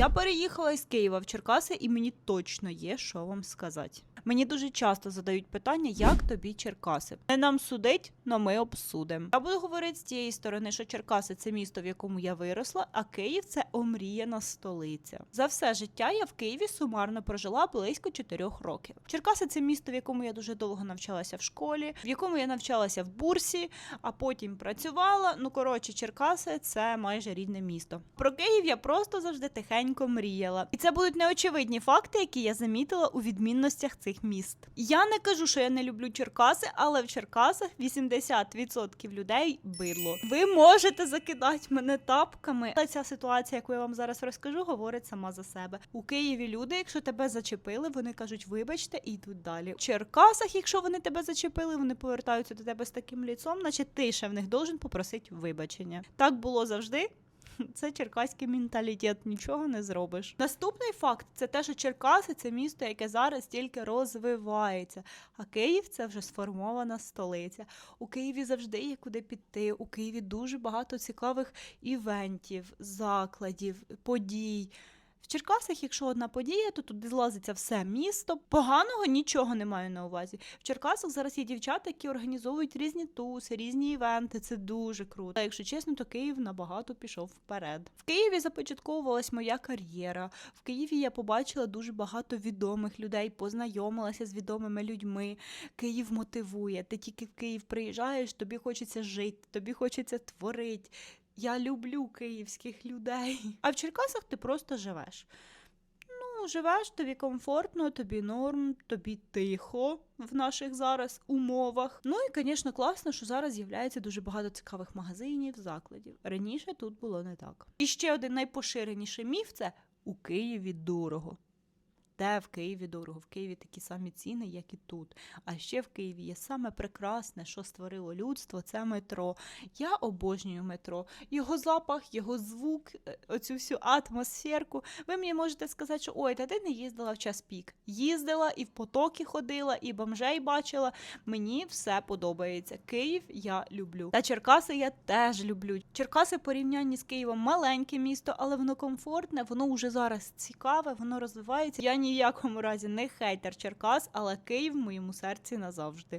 Я переїхала із Києва в Черкаси, і мені точно є що вам сказати. Мені дуже часто задають питання, як тобі Черкаси. Не нам судить, но ми обсудимо. Я буду говорити з тієї сторони, що Черкаси це місто, в якому я виросла, а Київ це омріяна столиця. За все життя я в Києві сумарно прожила близько 4 років. Черкаси це місто, в якому я дуже довго навчалася в школі, в якому я навчалася в бурсі, а потім працювала. Ну коротше, Черкаси це майже рідне місто. Про Київ я просто завжди тихенько мріяла. І це будуть неочевидні факти, які я замітила у відмінностях цих міст. Я не кажу, що я не люблю Черкаси, але в Черкасах 80% людей бидло. Ви можете закидати мене тапками. Але ця ситуація, яку я вам зараз розкажу, говорить сама за себе. У Києві люди, якщо тебе зачепили, вони кажуть, вибачте, і йдуть далі. В Черкасах, якщо вони тебе зачепили, вони повертаються до тебе з таким ліцом, наче ти ще в них должен попросити вибачення. Так було завжди. Це черкаський менталітет, нічого не зробиш. Наступний факт це те, що Черкаси це місто, яке зараз тільки розвивається. А Київ це вже сформована столиця. У Києві завжди є куди піти. У Києві дуже багато цікавих івентів, закладів, подій. В Черкасах, якщо одна подія, то туди злазиться все місто. Поганого нічого не маю на увазі. В Черкасах зараз є дівчата, які організовують різні туси, різні івенти. Це дуже круто. А якщо чесно, то Київ набагато пішов вперед. В Києві започатковувалась моя кар'єра. В Києві я побачила дуже багато відомих людей, познайомилася з відомими людьми. Київ мотивує. Ти тільки в Київ приїжджаєш, тобі хочеться жити, тобі хочеться творити. Я люблю київських людей. А в Черкасах ти просто живеш. Ну, живеш, тобі комфортно, тобі норм, тобі тихо в наших зараз умовах. Ну і, звісно, класно, що зараз з'являється дуже багато цікавих магазинів, закладів. Раніше тут було не так. І ще один найпоширеніший міф це у Києві дорого. Де в Києві дорого? В Києві такі самі ціни, як і тут. А ще в Києві є саме прекрасне, що створило людство, це метро. Я обожнюю метро. Його запах, його звук, е, оцю всю атмосферку. Ви мені можете сказати, що ой, та ти не їздила в час пік. Їздила і в потоки ходила, і бомжей бачила. Мені все подобається. Київ я люблю. Та Черкаси я теж люблю. Черкаси в порівнянні з Києвом маленьке місто, але воно комфортне, воно вже зараз цікаве, воно розвивається. Я ні в якому разі не хейтер Черкас, але Київ в моєму серці назавжди.